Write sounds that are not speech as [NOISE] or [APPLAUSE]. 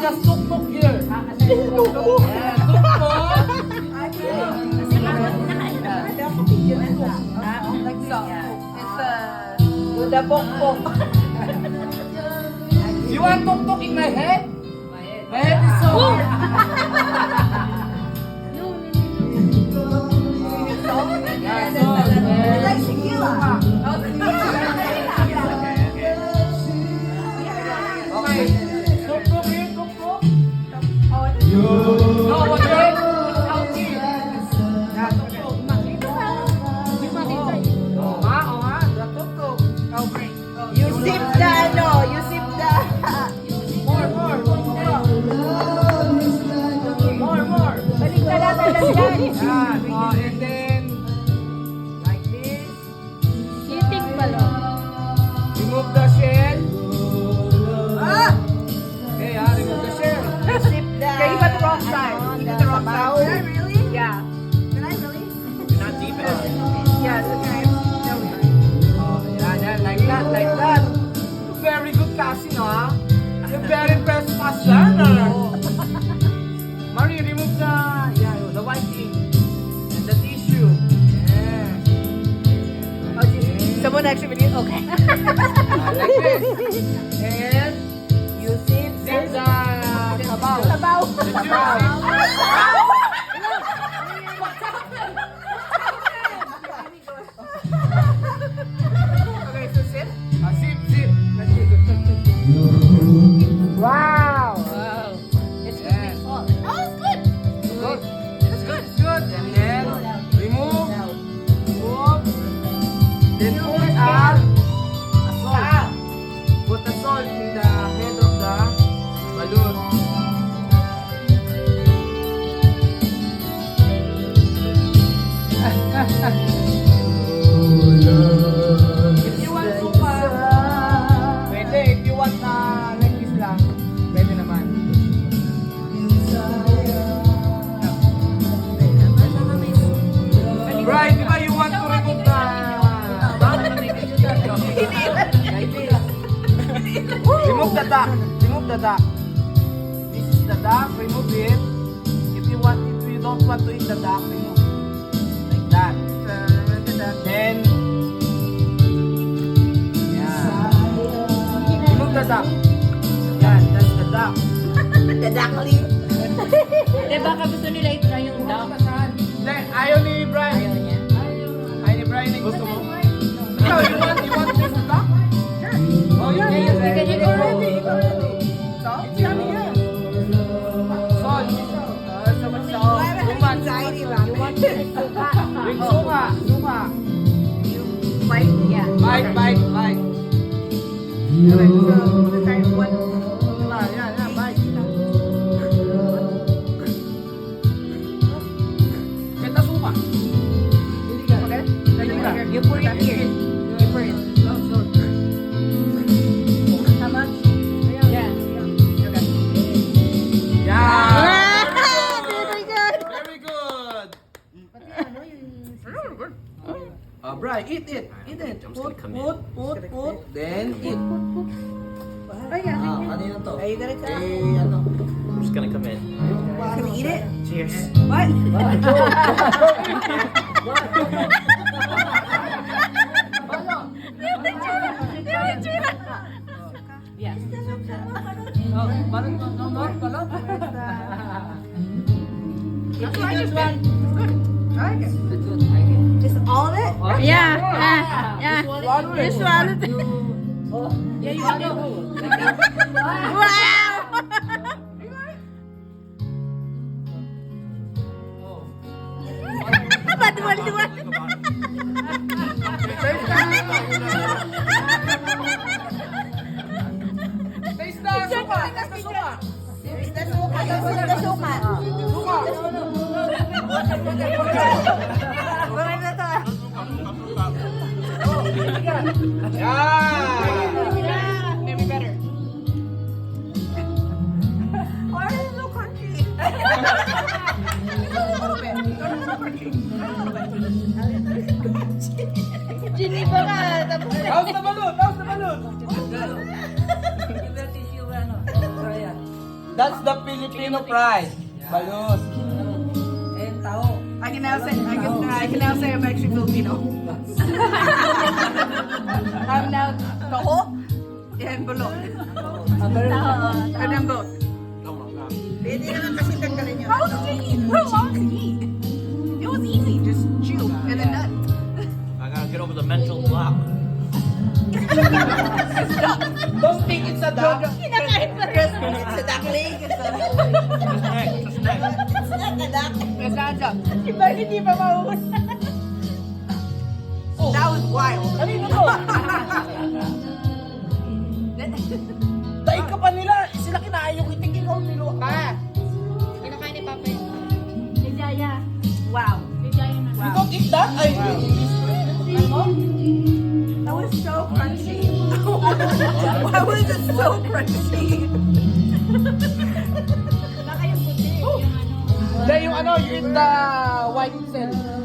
just tuk-tuk here. Yeah, tuk-tuk. With the pokpok. You want tuk-tuk in my head? My head is so hard. Yeah, so, yeah. Like Shakira. No, Okay. Someone actually really okay. Ah, like this. And You sip sip the sabaw. sabaw. Then put a, a salt. Put salt in the head of the balloon. If you want suka, pwede. If you want na like this lang, pwede naman. Right, the duck. Remove the duck. This is the duck. Remove it. If you want, if you don't want to eat the duck, remove like that. Then, yeah. Remove the duck. Yan, that's the [LAUGHS] duck. The [LAUGHS] duckling. Baka gusto nila i-try yung Brian. Ayaw Bite, bite, bite. Okay, so the time one. Eat it. Eat it. Put, put, put, put. Then eat. Are you gonna try? I'm just gonna come in. Can we eat it? Cheers. What? Oh, balot, no, no, no, balot. That's what I Yeah. Swallow it. You Geneva ka. Tapos How's the balloon? How's the balloon? That's the Filipino pride. Balus. And tao. I can now say, I can, I can now say I'm actually Filipino. I'm now Taho and Balot. And I'm both. Pwede naman kasi tanggalin yun. How to eat? How to Don't think it's a duck. Kinakain pa rin. It's a duckling. It's not a duck. It's not a duck. Iba hindi pa mauuna. That was wild. Kanino to? [LAUGHS] Dahil ka pa nila. Sila kinain yung itigil ko. Was it so crunchy? Baka yung puti. Yung ano. Dahil yung ano, you eat the white cell.